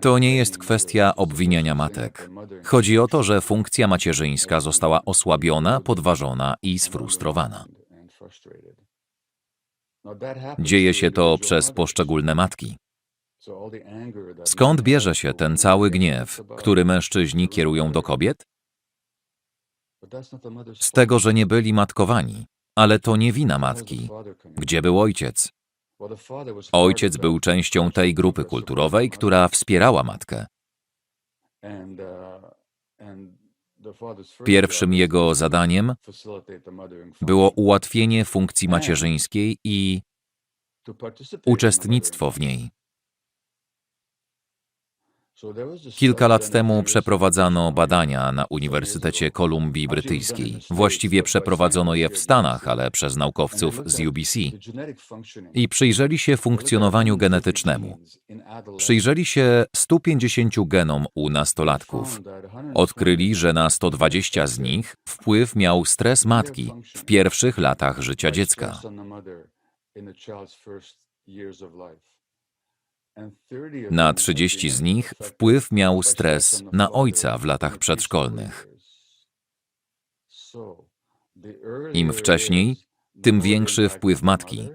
To nie jest kwestia obwiniania matek. Chodzi o to, że funkcja macierzyńska została osłabiona, podważona i sfrustrowana. Dzieje się to przez poszczególne matki. Skąd bierze się ten cały gniew, który mężczyźni kierują do kobiet? Z tego, że nie byli matkowani. Ale to nie wina matki. Gdzie był ojciec? Ojciec był częścią tej grupy kulturowej, która wspierała matkę. Pierwszym jego zadaniem było ułatwienie funkcji macierzyńskiej i uczestnictwo w niej. Kilka lat temu przeprowadzano badania na Uniwersytecie Kolumbii Brytyjskiej. Właściwie przeprowadzono je w Stanach, ale przez naukowców z UBC. I przyjrzeli się funkcjonowaniu genetycznemu. Przyjrzeli się 150 genom u nastolatków. Odkryli, że na 120 z nich wpływ miał stres matki w pierwszych latach życia dziecka. Na 30 z nich wpływ miał stres na ojca w latach przedszkolnych. Im wcześniej, tym większy wpływ matki.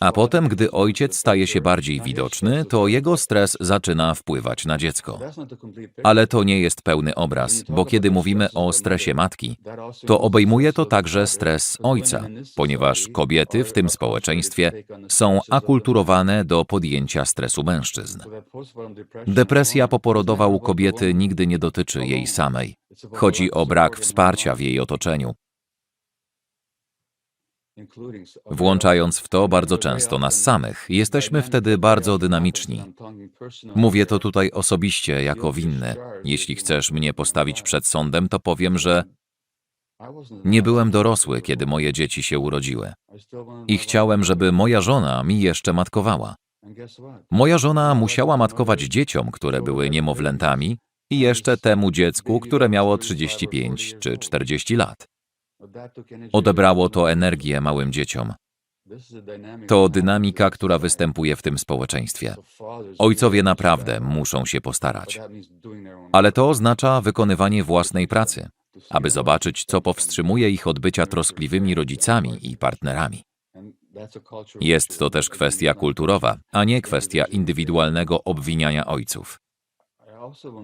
A potem, gdy ojciec staje się bardziej widoczny, to jego stres zaczyna wpływać na dziecko. Ale to nie jest pełny obraz, bo kiedy mówimy o stresie matki, to obejmuje to także stres ojca, ponieważ kobiety w tym społeczeństwie są akulturowane do podjęcia stresu mężczyzn. Depresja poporodowa u kobiety nigdy nie dotyczy jej samej. Chodzi o brak wsparcia w jej otoczeniu, włączając w to bardzo często nas samych. Jesteśmy wtedy bardzo dynamiczni. Mówię to tutaj osobiście jako winny. Jeśli chcesz mnie postawić przed sądem, to powiem, że nie byłem dorosły, kiedy moje dzieci się urodziły. I chciałem, żeby moja żona mi jeszcze matkowała. Moja żona musiała matkować dzieciom, które były niemowlętami, i jeszcze temu dziecku, które miało 35 czy 40 lat. Odebrało to energię małym dzieciom. To dynamika, która występuje w tym społeczeństwie. Ojcowie naprawdę muszą się postarać. Ale to oznacza wykonywanie własnej pracy, aby zobaczyć, co powstrzymuje ich od bycia troskliwymi rodzicami i partnerami. Jest to też kwestia kulturowa, a nie kwestia indywidualnego obwiniania ojców.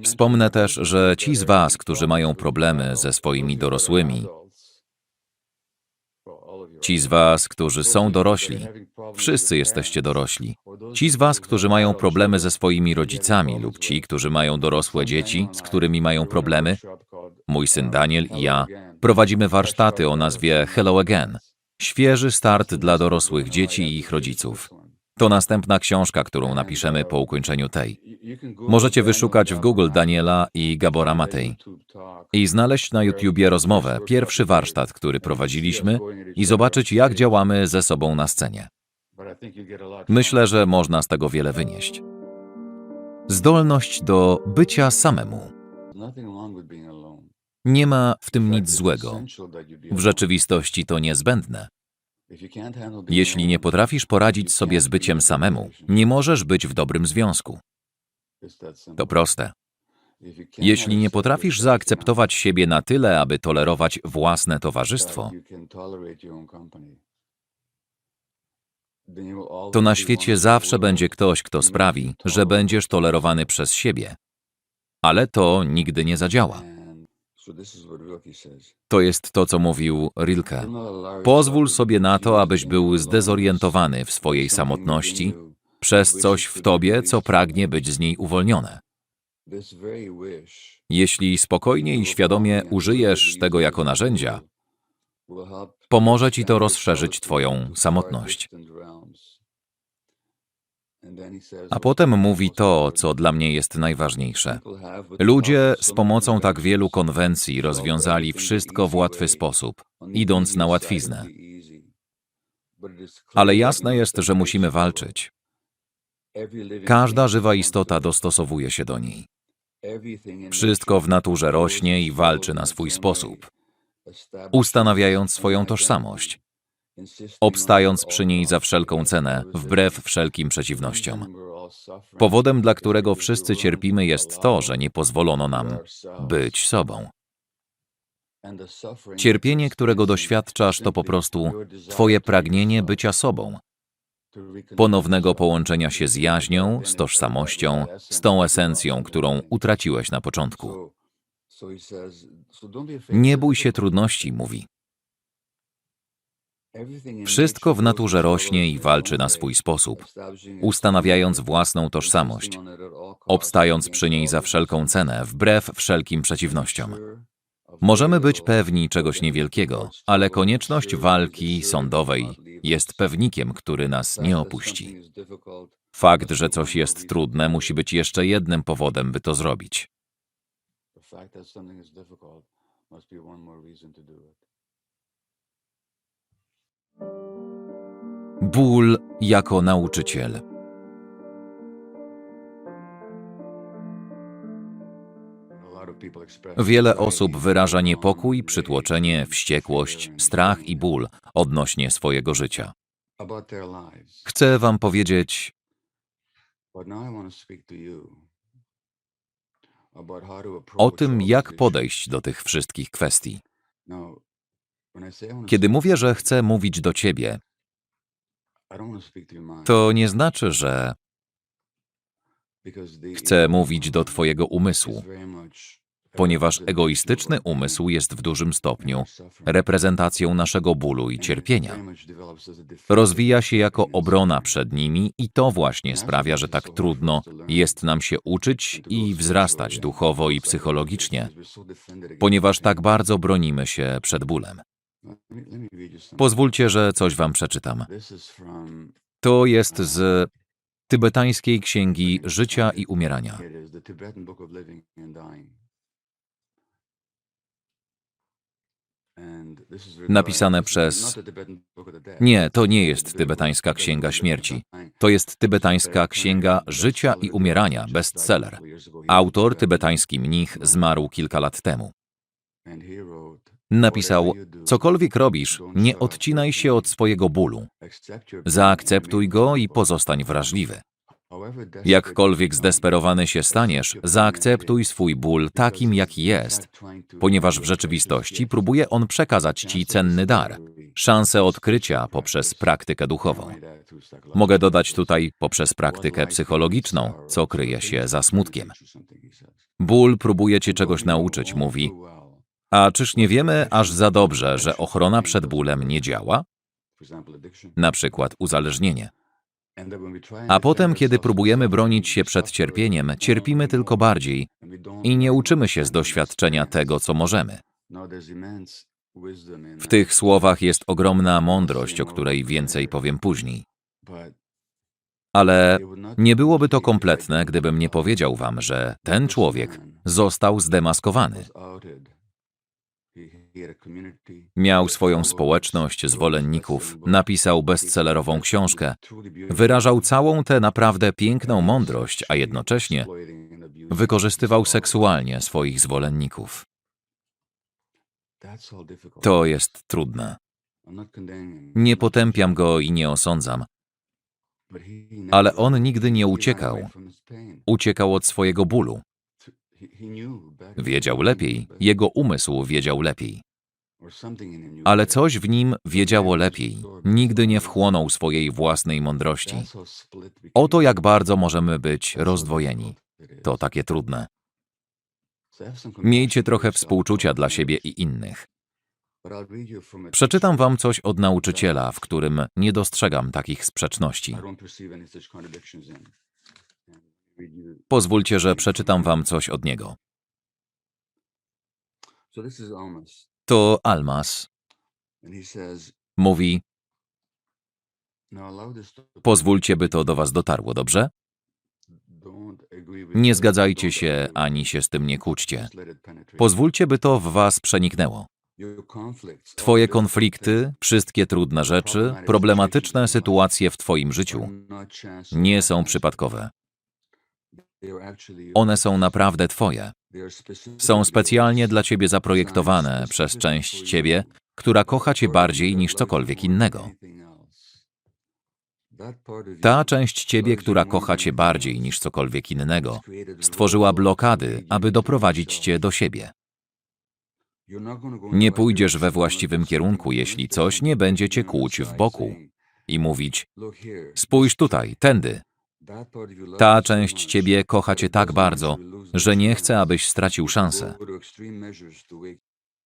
Wspomnę też, że ci z Was, którzy mają problemy ze swoimi dorosłymi, Ci z Was, którzy są dorośli, wszyscy jesteście dorośli. Ci z Was, którzy mają problemy ze swoimi rodzicami, lub ci, którzy mają dorosłe dzieci, z którymi mają problemy, mój syn Daniel i ja prowadzimy warsztaty o nazwie Hello Again. Świeży start dla dorosłych dzieci i ich rodziców. To następna książka, którą napiszemy po ukończeniu tej. Możecie wyszukać w Google Daniela i Gabora Matej i znaleźć na YouTubie rozmowę, pierwszy warsztat, który prowadziliśmy i zobaczyć, jak działamy ze sobą na scenie. Myślę, że można z tego wiele wynieść. Zdolność do bycia samemu. Nie ma w tym nic złego. W rzeczywistości to niezbędne. Jeśli nie potrafisz poradzić sobie z byciem samemu, nie możesz być w dobrym związku. To proste. Jeśli nie potrafisz zaakceptować siebie na tyle, aby tolerować własne towarzystwo, to na świecie zawsze będzie ktoś, kto sprawi, że będziesz tolerowany przez siebie. Ale to nigdy nie zadziała. To jest to, co mówił Rilke. Pozwól sobie na to, abyś był zdezorientowany w swojej samotności przez coś w tobie, co pragnie być z niej uwolnione. Jeśli spokojnie i świadomie użyjesz tego jako narzędzia, pomoże ci to rozszerzyć twoją samotność. A potem mówi to, co dla mnie jest najważniejsze. Ludzie z pomocą tak wielu konwencji rozwiązali wszystko w łatwy sposób, idąc na łatwiznę. Ale jasne jest, że musimy walczyć. Każda żywa istota dostosowuje się do niej. Wszystko w naturze rośnie i walczy na swój sposób, ustanawiając swoją tożsamość, obstając przy niej za wszelką cenę, wbrew wszelkim przeciwnościom. Powodem, dla którego wszyscy cierpimy, jest to, że nie pozwolono nam być sobą. Cierpienie, którego doświadczasz, to po prostu Twoje pragnienie bycia sobą, ponownego połączenia się z jaźnią, z tożsamością, z tą esencją, którą utraciłeś na początku. Nie bój się trudności, mówi. Wszystko w naturze rośnie i walczy na swój sposób, ustanawiając własną tożsamość, obstając przy niej za wszelką cenę, wbrew wszelkim przeciwnościom. Możemy być pewni czegoś niewielkiego, ale konieczność walki sądowej jest pewnikiem, który nas nie opuści. Fakt, że coś jest trudne, musi być jeszcze jednym powodem, by to zrobić. Ból jako nauczyciel. Wiele osób wyraża niepokój, przytłoczenie, wściekłość, strach i ból odnośnie swojego życia. Chcę Wam powiedzieć, o tym, jak podejść do tych wszystkich kwestii. Kiedy mówię, że chcę mówić do Ciebie, to nie znaczy, że chcę mówić do Twojego umysłu, ponieważ egoistyczny umysł jest w dużym stopniu reprezentacją naszego bólu i cierpienia. Rozwija się jako obrona przed nimi i to właśnie sprawia, że tak trudno jest nam się uczyć i wzrastać duchowo i psychologicznie, ponieważ tak bardzo bronimy się przed bólem. Pozwólcie, że coś wam przeczytam. To jest z tybetańskiej księgi życia i umierania. Napisane przez. Nie, to nie jest tybetańska księga śmierci. To jest tybetańska księga życia i umierania, bestseller. Autor, tybetański mnich, zmarł kilka lat temu. Napisał: Cokolwiek robisz, nie odcinaj się od swojego bólu. Zaakceptuj go i pozostań wrażliwy. Jakkolwiek zdesperowany się staniesz, zaakceptuj swój ból takim, jaki jest, ponieważ w rzeczywistości próbuje on przekazać ci cenny dar, szansę odkrycia poprzez praktykę duchową. Mogę dodać tutaj poprzez praktykę psychologiczną, co kryje się za smutkiem. Ból próbuje cię czegoś nauczyć, mówi. A czyż nie wiemy aż za dobrze, że ochrona przed bólem nie działa? Na przykład uzależnienie. A potem, kiedy próbujemy bronić się przed cierpieniem, cierpimy tylko bardziej i nie uczymy się z doświadczenia tego, co możemy. W tych słowach jest ogromna mądrość, o której więcej powiem później. Ale nie byłoby to kompletne, gdybym nie powiedział wam, że ten człowiek został zdemaskowany. Miał swoją społeczność zwolenników, napisał bestsellerową książkę, wyrażał całą tę naprawdę piękną mądrość, a jednocześnie wykorzystywał seksualnie swoich zwolenników. To jest trudne. Nie potępiam go i nie osądzam, ale on nigdy nie uciekał. Uciekał od swojego bólu. Wiedział lepiej, jego umysł wiedział lepiej. Ale coś w nim wiedziało lepiej. Nigdy nie wchłonął swojej własnej mądrości. Oto jak bardzo możemy być rozdwojeni. To takie trudne. Miejcie trochę współczucia dla siebie i innych. Przeczytam wam coś od nauczyciela, w którym nie dostrzegam takich sprzeczności. Pozwólcie, że przeczytam wam coś od niego. To Almas mówi: Pozwólcie, by to do was dotarło, dobrze? Nie zgadzajcie się ani się z tym nie kłóćcie. Pozwólcie, by to w was przeniknęło. Twoje konflikty, wszystkie trudne rzeczy, problematyczne sytuacje w Twoim życiu nie są przypadkowe. One są naprawdę Twoje. Są specjalnie dla Ciebie zaprojektowane przez część Ciebie, która kocha Cię bardziej niż cokolwiek innego. Ta część ciebie, która kocha cię bardziej niż cokolwiek innego, stworzyła blokady, aby doprowadzić cię do siebie. Nie pójdziesz we właściwym kierunku, jeśli coś nie będzie cię kłuć w boku i mówić: Spójrz tutaj, tędy. Ta część ciebie kocha cię tak bardzo, że nie chce, abyś stracił szansę.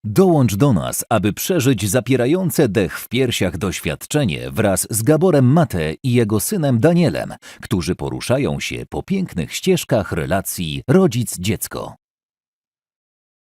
Dołącz do nas, aby przeżyć zapierające dech w piersiach doświadczenie wraz z Gaborem Mate i jego synem Danielem, którzy poruszają się po pięknych ścieżkach relacji rodzic-dziecko.